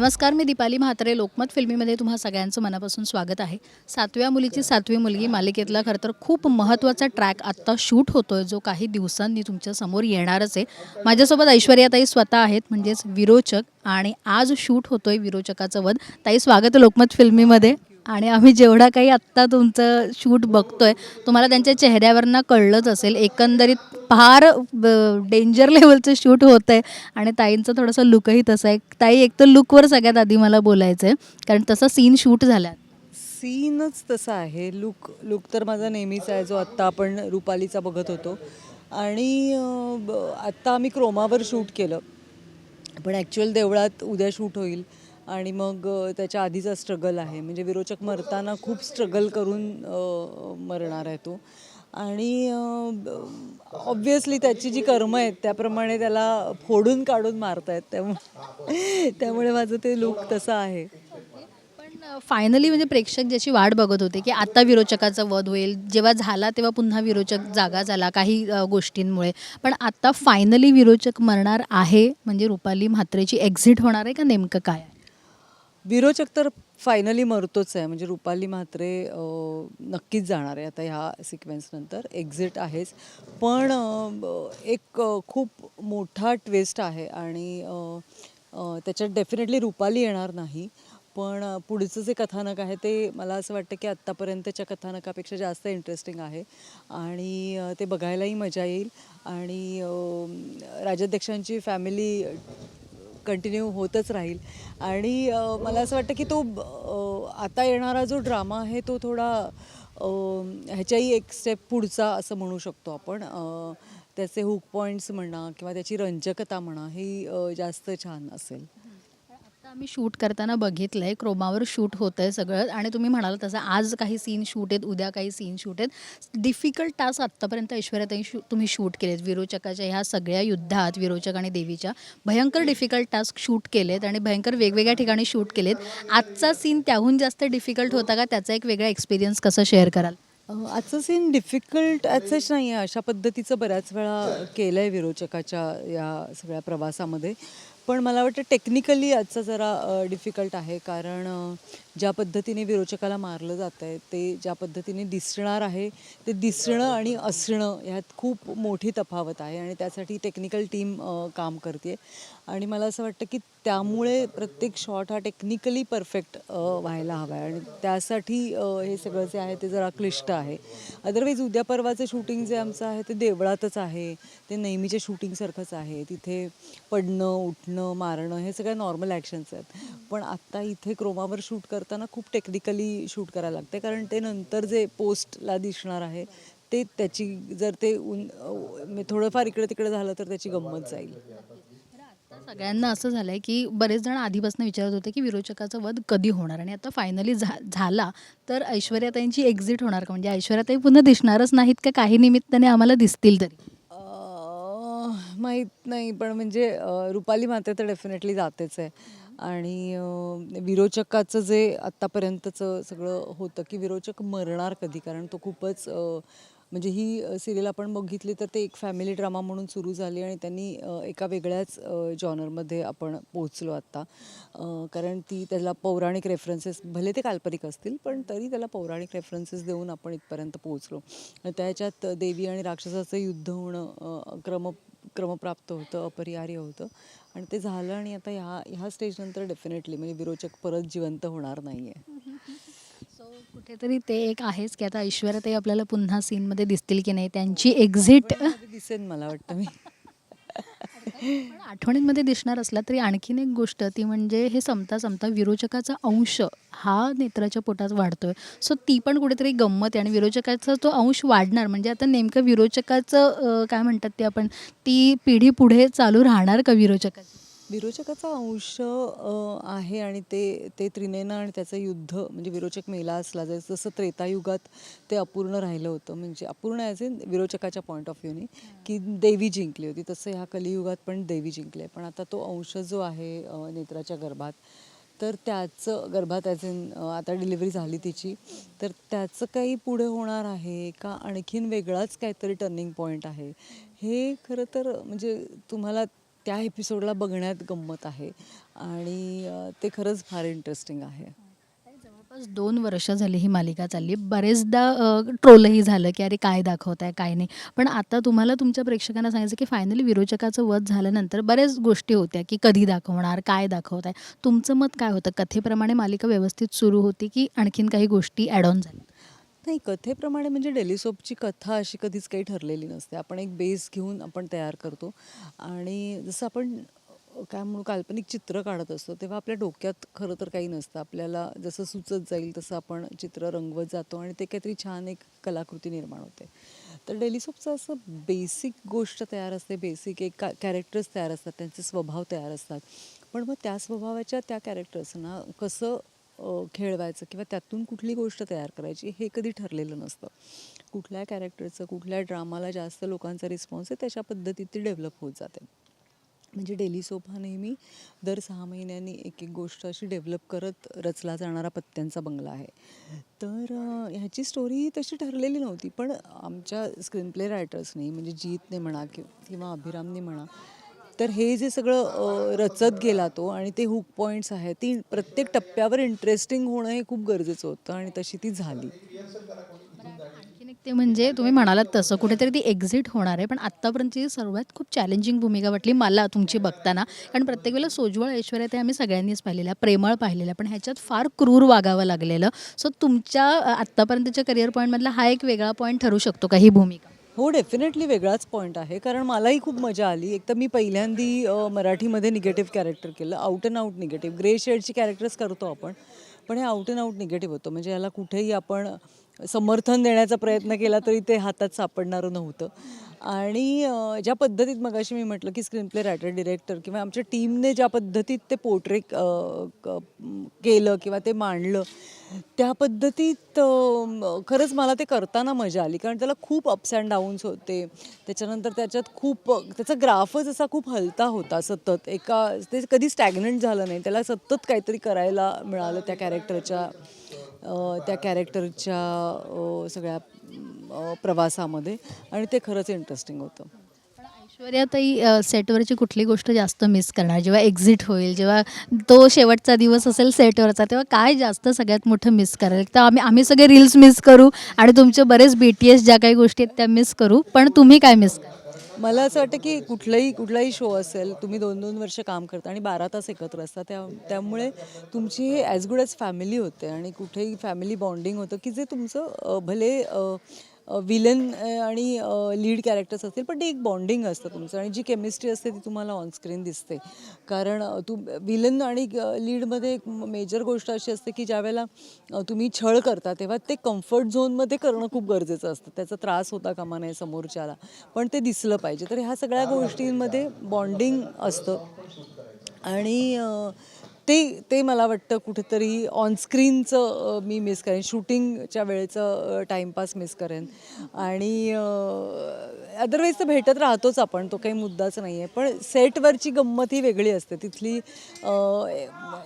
नमस्कार मी दीपाली म्हात्रे. लोकमत फिल्मीमध्ये तुम्हा सगळ्यांचं मनापासून स्वागत आहे. सातव्या मुलीची सातवी मुलगी मालिकेतला खरं तर खूप महत्त्वाचा ट्रॅक आत्ता शूट होतोय जो काही दिवसांनी तुमच्यासमोर येणारच आहे. माझ्यासोबत ऐश्वर्याताई स्वतः आहेत म्हणजेच विरोचक आणि आज शूट होतोय विरोचकाचं वध. ताई स्वागत आहे लोकमत फिल्मीमध्ये. आणि आम्ही जेवढा काही आत्ता तुमचं शूट बघतोय तुम्हाला त्यांच्या चेहऱ्यावरनं कळलंच असेल. एकंदरीत फार डेंजर लेवलचं शूट होतं आहे आणि ताईंचं थोडंसं लुकही तसं आहे. ताई एक तर लुकवर सगळ्यात आधी मला बोलायचं आहे कारण तसा सीन शूट झाला सीनच तसा आहे. लुक लुक तर माझा नेहमीच आहे जो आत्ता आपण रुपालीचा बघत होतो. आणि ब- आत्ता आम्ही क्रोमावर शूट केलं. पण ॲक्च्युअल देवळात उद्या शूट होईल. आणि मग त्याच्या आधीचा स्ट्रगल आहे. म्हणजे विरोचक मरताना खूप स्ट्रगल करून मरणार आहे तो. आणि ऑब्वियसली त्याची जी कर्म आहेत त्याप्रमाणे त्याला फोडून काढून मारतायत. त्यामुळे त्यामुळे माझं ते लुक तसं आहे. पण फायनली म्हणजे प्रेक्षक ज्याची वाट बघत होते की आता विरोचकाचा वध होईल जेव्हा झाला तेव्हा पुन्हा विरोचक जागा झाला काही गोष्टींमुळे. पण आता फायनली विरोचक मरणार आहे म्हणजे रुपाली म्हात्रेची एक्झिट होणार आहे का नेमकं काय? आहे विरोचक तर फायनली मरतोच आहे. म्हणजे रुपाली म्हात्रे नक्कीच जाणार आहे आता ह्या सिक्वेन्सनंतर एक्झिट आहेच. पण एक खूप मोठा ट्विस्ट आहे आणि त्याच्यात डेफिनेटली रुपाली येणार नाही. पण पुढचं जे कथानक आहे ते मला असं वाटतं की आत्तापर्यंतच्या कथानकापेक्षा जास्त इंटरेस्टिंग आहे. आणि ते बघायलाही मजा येईल. आणि राज्याध्यक्षांची राजाध्यक्षांची फॅमिली कंटिन्यू होतच राहील. आणि मला असं वाटतं की तो आता येणारा जो ड्रामा आहे तो थोडा ह्याच्याही एक स्टेप पुढचा असं म्हणू शकतो आपण. त्याचे हुक पॉईंट्स म्हणा किंवा त्याची रंजकता म्हणा ही जास्त छान असेल. आम्ही शूट करताना बघितलं आहे क्रोमावर शूट होतं आहे सगळं. आणि तुम्ही म्हणाल तसं आज काही सीन शूट आहेत उद्या काही सीन शूट आहेत. डिफिकल्ट टास्क आत्तापर्यंत ऐश्वर्याताई शू तुम्ही शूट केलेत. विरोचकाच्या ह्या सगळ्या युद्धात विरोचक आणि देवीच्या भयंकर डिफिकल्ट टास्क शूट केलेत आणि भयंकर वेगवेगळ्या ठिकाणी शूट केलेत. आजचा सीन त्याहून जास्त डिफिकल्ट होता का? त्याचा एक वेगळा एक्सपिरियन्स कसा शेअर कराल? आजचं सीन डिफिकल्ट ॲचच नाही आहे अशा पद्धतीचं बऱ्याच वेळा केलं आहे विरोचकाच्या या सगळ्या प्रवासामध्ये. पण मला वाटतं टेक्निकली आजचा जरा डिफिकल्ट आहे. कारण ज्या पद्धतीने विरोचकाला मारलं जात आहे ते ज्या पद्धतीने दिसणार आहे ते दिसणं आणि असणं ह्यात खूप मोठी तफावत आहे आणि त्यासाठी टेक्निकल टीम काम करते आणि मला असं वाटतं की त्यामुळे प्रत्येक शॉट हा टेक्निकली परफेक्ट व्हायला हवा आहे. आणि त्यासाठी हे सगळं जे आहे ते जरा क्लिष्ट आहे. अदरवाईज उद्या परवाचं शूटिंग जे आमचं आहे ते देवळातच आहे. ते नेहमीच्या शूटिंगसारखंच आहे. तिथे पडणं उठणं मारणं हे सगळ्या नॉर्मल ॲक्शन्स आहेत. पण आत्ता इथे क्रोमावर शूट करताना खूप टेक्निकली शूट करायला लागते. कारण ते नंतर जे पोस्टला दिसणार आहे ते त्याची जर ते उन थोडंफार इकडे तिकडे झालं तर त्याची गंमत जाईल. सगळ्यांना असं झालंय की बरेच जण आधीपासून विचारत होते की विरोचकाचा वध कधी होणार? आणि आता फायनली झाला. तर ऐश्वर्याताईंची एक्झिट होणार का? म्हणजे ऐश्वर्याताई पुन्हा दिसणारच नाहीत का? काही निमित्ताने आम्हाला दिसतील तरी. माहीत नाही. पण म्हणजे रुपाली माते तर डेफिनेटली जातेच आहे. आणि विरोचकाचं जे आत्तापर्यंतचं सगळं होतं की विरोचक मरणार कधी? कारण तो खूपच म्हणजे ही सिरियल आपण बघितली तर ते एक फॅमिली ड्रामा म्हणून सुरू झाली आणि त्यांनी एका वेगळ्याच जॉनरमध्ये आपण पोहोचलो आत्ता. कारण ती त्याला पौराणिक रेफरन्सेस भले ते काल्पनिक असतील पण तरी त्याला पौराणिक रेफरन्सेस देऊन आपण इथपर्यंत पोहोचलो. त्याच्यात देवी आणि राक्षसाचं युद्ध होणं क्रम क्रमप्राप्त होतं अपरिहार्य होतं. आणि ते झालं आणि आता ह्या ह्या स्टेजनंतर डेफिनेटली म्हणजे विरोचक परत जिवंत होणार नाही आहे सो कुठेतरी ते एक आहेच की आता ऐश्वर्याताई आपल्याला पुन्हा सीनमध्ये दिसतील की नाही त्यांची एक्झिट दिसेन मला वाटतं मी. पण आठवणींमध्ये दिसणार असला तरी आणखीन एक गोष्ट ती म्हणजे हे संपता संपता विरोचकाचा अंश हा नेत्राच्या पोटात वाढतोय. सो ती पण कुठेतरी गंमत आहे आणि विरोचकाचा तो अंश वाढणार. म्हणजे आता नेमकं विरोचकाचं काय म्हणतात ते आपण ती पिढी पुढे चालू राहणार का विरोचकाची? विरोचकाचा अंश आहे आणि ते ते त्रिनेना आणि त्याचं युद्ध म्हणजे विरोचक मेला असला जसं जसं त्रेतायुगात ते अपूर्ण राहिलं होतं म्हणजे अपूर्ण ॲज इन विरोचकाच्या पॉईंट ऑफ व्ह्यूने की देवी जिंकली होती. तसं ह्या कलियुगात पण देवी जिंकली आहे. पण आता तो अंश जो आहे नेत्राच्या गर्भात तर त्याचं गर्भात ॲज इन आता डिलिव्हरी झाली तिची तर त्याचं काही पुढे होणार आहे का? आणखीन वेगळाच काहीतरी टर्निंग पॉईंट आहे. हे खरं तर म्हणजे तुम्हाला त्या एपिसोडला बघण्यात गंमत आहे. आणि ते खरंच फार इंटरेस्टिंग आहे. जवळपास दोन वर्ष झाली ही मालिका चालली. बरेचदा ट्रोलही झालं की अरे काय दाखवत आहे काय नाही. पण आता तुम्हाला तुमच्या प्रेक्षकांना सांगायचं की फायनली विरोचकाचं वध झाल्यानंतर बऱ्याच गोष्टी होत्या की कधी दाखवणार काय दाखवत आहे तुमचं मत काय होतं? कथेप्रमाणे मालिका व्यवस्थित सुरू होती की आणखीन काही गोष्टी ॲड ऑन झाल्या? नाही कथेप्रमाणे म्हणजे डेलिसोपची कथा अशी कधीच काही ठरलेली नसते. आपण एक बेस घेऊन आपण तयार करतो. आणि जसं आपण काय म्हणू काल्पनिक चित्र काढत असतो तेव्हा आपल्या डोक्यात खरं तर काही नसतं. आपल्याला जसं सुचत जाईल तसं आपण चित्र रंगवत जातो आणि ते काहीतरी छान एक कलाकृती निर्माण होते. तर डेलिसोपचं असं बेसिक गोष्ट तयार असते बेसिक एक का कॅरेक्टर्स तयार असतात त्यांचे स्वभाव तयार असतात. पण मग त्या स्वभावाच्या त्या कॅरेक्टर्सना कसं खेळवायचं किंवा त्यातून कुठली गोष्ट तयार करायची हे कधी ठरलेलं नसतं. कुठल्या कॅरेक्टरचं कुठल्या ड्रामाला जास्त लोकांचा रिस्पॉन्स आहे त्याच्या पद्धतीत ती डेव्हलप होत जाते. म्हणजे डेली सोप हा नेहमी दर सहा महिन्यांनी एक एक गोष्ट अशी डेव्हलप करत रचला जाणारा पत्त्यांचा बंगला आहे. तर ह्याची स्टोरी तशी ठरलेली नव्हती पण आमच्या स्क्रीनप्ले रायटर्सनी म्हणजे जीतने म्हणा किंवा अभिरामने म्हणा तर हे जे सगळं रचत गेला तो आणि ते हुक पॉईंट्स आहेत ती प्रत्येक टप्प्यावर इंटरेस्टिंग होणं हे खूप गरजेचं होतं आणि तशी ती झाली. आणखीन एक ते म्हणजे तुम्ही म्हणालात तसं कुठेतरी ती एक्झिट होणार आहे पण आत्तापर्यंतची सर्वात खूप चॅलेंजिंग भूमिका वाटली मला तुमची बघताना. कारण प्रत्येक वेळेला सोज्वळ ऐश्वर्या ते आम्ही सगळ्यांनीच पाहिलेल्या प्रेमळ पाहिलेल्या पण ह्याच्यात फार क्रूर वागावं लागलेलं. सो तुमच्या आत्तापर्यंतच्या करिअर पॉईंटमधला हा एक वेगळा पॉईंट ठरू शकतो का ही भूमिका? हो डेफिनेटली वेगळाच पॉईंट आहे. कारण मलाही खूप मजा आली. एक तर मी पहिल्यांदी मराठीमध्ये निगेटिव्ह कॅरेक्टर केलं. Out and out negative grey शेडची characters करतो आपण. पण हे आउट अँड आउट निगेटिव्ह होतं. म्हणजे याला कुठेही आपण समर्थन देण्याचा प्रयत्न केला तरी ते हातात सापडणारं नव्हतं. आणि ज्या पद्धतीत मगाशी मी म्हटलं की स्क्रीन प्ले रायटर डिरेक्टर किंवा आमच्या टीमने ज्या पद्धतीत ते पोर्ट्रे केलं किंवा ते मांडलं त्या पद्धतीत खरंच मला ते करताना मजा आली. कारण त्याला खूप अप्स अँड डाऊन्स होते. त्याच्यानंतर त्याच्यात खूप त्याचा ग्राफच असा खूप हलता होता सतत. एका ते कधी स्टॅग्नंट झालं नाही. त्याला सतत काहीतरी करायला मिळालं त्या कॅरेक्टरच्या त्या कॅरेक्टरच्या सगळ्या प्रवासामध्ये. आणि ते खरंच इंटरेस्टिंग होतं. ऐश्वर्याताई सेटवरची कुठली गोष्ट जास्त मिस करणार? जेव्हा एक्झिट होईल जेव्हा तो शेवटचा दिवस असेल सेटवरचा तेव्हा काय जास्त सगळ्यात मोठं मिस करेल? तर आम्ही आम्ही सगळे रील्स मिस करू आणि तुमचे बरेच बी टी एस ज्या काही गोष्टी आहेत त्या मिस करू. पण तुम्ही काय मिस करा मला असं वाटतं की कुठलाही कुठलाही शो असेल तुम्ही दोन दोन वर्ष काम करता आणि बारा तास एकत्र असता त्या त्यामुळे तुमची ॲज गुड ॲज फॅमिली होते आणि कुठेही फॅमिली बॉन्डिंग होतं की जे तुमचं भले विलन आणि लीड कॅरेक्टर्स असतील पण ते एक बॉन्डिंग असतं तुमचं आणि जी केमिस्ट्री असते ती तुम्हाला ऑनस्क्रीन दिसते. कारण तू विलन आणि लीडमध्ये एक मेजर गोष्ट अशी असते की ज्यावेळेला तुम्ही छळ करता तेव्हा ते कम्फर्ट झोनमध्ये करणं खूप गरजेचं असतं. त्याचा त्रास होता कामा नये समोरच्याला. पण ते दिसलं पाहिजे. तर ह्या सगळ्या गोष्टींमध्ये बॉन्डिंग असतं. आणि ते ते मला वाटतं कुठेतरी ऑनस्क्रीनचं मी मिस करेन. शूटिंगच्या वेळेचं टाईमपास मिस करेन. आणि अदरवाईज तर भेटत राहतोच आपण. तो काही मुद्दाच नाही आहे पण सेटवरची गंमत ही वेगळी असते. तिथली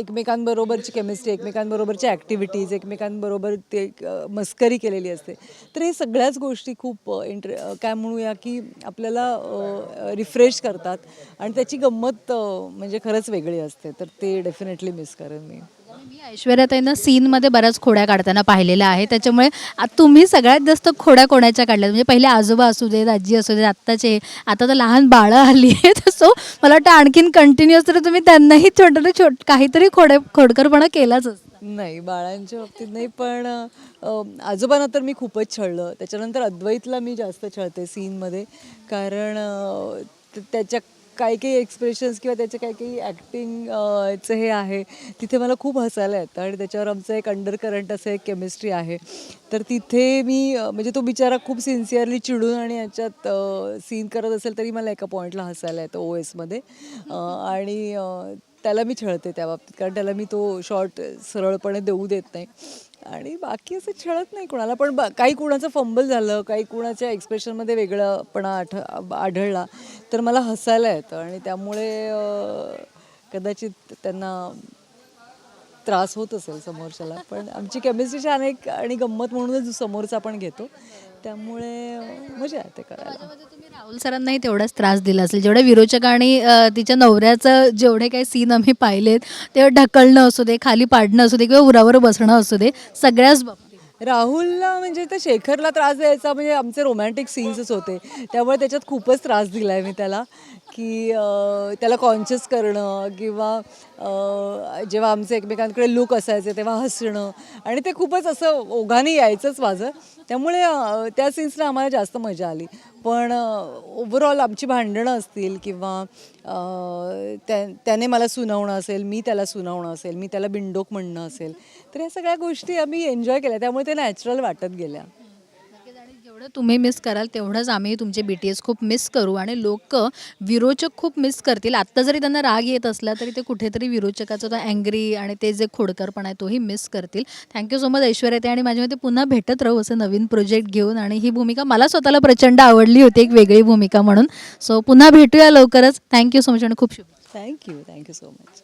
एकमेकांबरोबरची केमिस्ट्री एकमेकांबरोबरच्या ॲक्टिव्हिटीज एकमेकांबरोबर ते मस्करी केलेली असते. तर हे सगळ्याच गोष्टी खूप इंटरे इंटर काय म्हणूया की आपल्याला रिफ्रेश करतात. आणि त्याची गंमत म्हणजे खरंच वेगळी असते. तर ते डेफिनेटली मिस करेन मी. मी ऐश्वर्याताईंना सीनमध्ये बऱ्याच खोड्या काढताना पाहिलेल्या आहे त्याच्यामुळे आ- तुम्ही सगळ्यात जास्त खोड्या कोणाच्या काढल्या? म्हणजे पहिले आजोबा असू देत आजी असू देत आत्ताचे आता तर लहान बाळं आली आहेत. सो मला वाटतं आणखीन कंटिन्युअस तर तुम्ही त्यांनाही छोटे छोट काहीतरी खोडे खोडकरपणा केलाच असता. नाही बाळांच्या बाबतीत नाही पण अ, आजोबांना तर मी खूपच छळलं. त्याच्यानंतर अद्वैतला मी जास्त छळते सीनमध्ये. कारण अ, त- त्याच्या काही काही एक्सप्रेशन्स किंवा त्याचे काही काही ॲक्टिंगचं हे आहे तिथे मला खूप हसायला येतं आणि त्याच्यावर आमचं एक अंडर करंट असं एक केमिस्ट्री आहे. तर तिथे मी म्हणजे तो बिचारा खूप सिन्सिअरली चिडून आणि याच्यात सीन करत असेल तरी मला एका पॉईंटला हसायला येतं ओ एसमध्ये आणि त्याला मी छळते त्या बाबतीत कारण त्याला मी तो शॉर्ट सरळपणे देऊ देत नाही. आणि बाकी असं छळत नाही कोणाला. पण बा काही कुणाचं फंबल झालं काही कुणाच्या एक्सप्रेशनमध्ये वेगळंपणा आठ आढळला तर मला हसायला येतं. आणि त्यामुळे कदाचित त्यांना त्रास होत असेल समोरच्याला. पण आमची केमिस्ट्री छान एक आणि गंमत म्हणूनच समोरचा पण घेतो. त्यामुळे मजा येते करायला. तुम्ही राहुल सरांनाही तेवढाच त्रास दिला असेल. जेवढ्या विरोचकांनी अ, तिच्या नवऱ्याचं जेवढे काही सीन आम्ही पाहिलेत ते ढकलणं असू दे खाली पाडणं असू दे किंवा उरावर बसणं असू दे सगळ्याच बाबतीत. राहुलला म्हणजे तर शेखरला त्रास द्यायचा म्हणजे आमचे रोमॅन्टिक सीन्सच होते. त्यामुळे त्याच्यात खूपच त्रास दिला आहे मी त्याला. की त्याला कॉन्शियस करणं किंवा जेव्हा आमचे एकमेकांकडे लुक असायचे तेव्हा हसणं. आणि ते खूपच असं ओघाने यायचंच माझं. त्यामुळे त्या सीन्सला आम्हाला जास्त मजा आली. पण ओव्हरऑल आमची भांडणं असतील किंवा त्या त्याने मला सुनावणं असेल मी त्याला सुनावणं असेल मी त्याला बिंडोक म्हणणं असेल तर या सगळ्या गोष्टी आम्ही एन्जॉय केल्या. त्यामुळे ते नॅचरल वाटत गेल्या. जेवढं तुम्ही मिस कराल तेवढंच आम्ही तुमचे बी टी एस खूप मिस करू आणि लोक विरोचक खूप मिस करतील. आत्ता जरी त्यांना राग येत असला तरी ते कुठेतरी विरोचकाचा तो अँग्री आणि ते जे खोडकरपणा आहे तोही मिस करतील. थँक्यू सो मच ऐश्वर्या ते आणि माझ्या मते पुन्हा भेटत राहू असं नवीन प्रोजेक्ट घेऊन. आणि ही भूमिका मला स्वतःला प्रचंड आवडली होती एक वेगळी भूमिका म्हणून. सो पुन्हा भेटूया लवकरच. थँक्यू सो मच आणि खूप शुभ थँक्यू थँक्यू सो मच